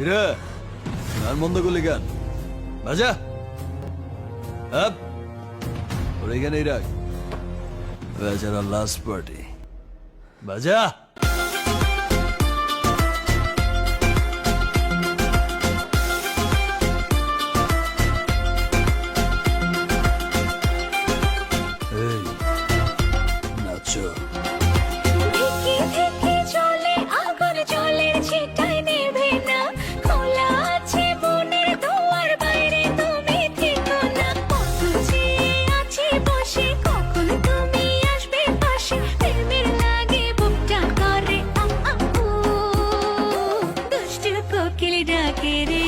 কিরে? গান বন্ধ করলি বাজা আপ? ওর এখানেই রাখ। বেচারা লাস্ট পার্টি বাজা ডাকে রে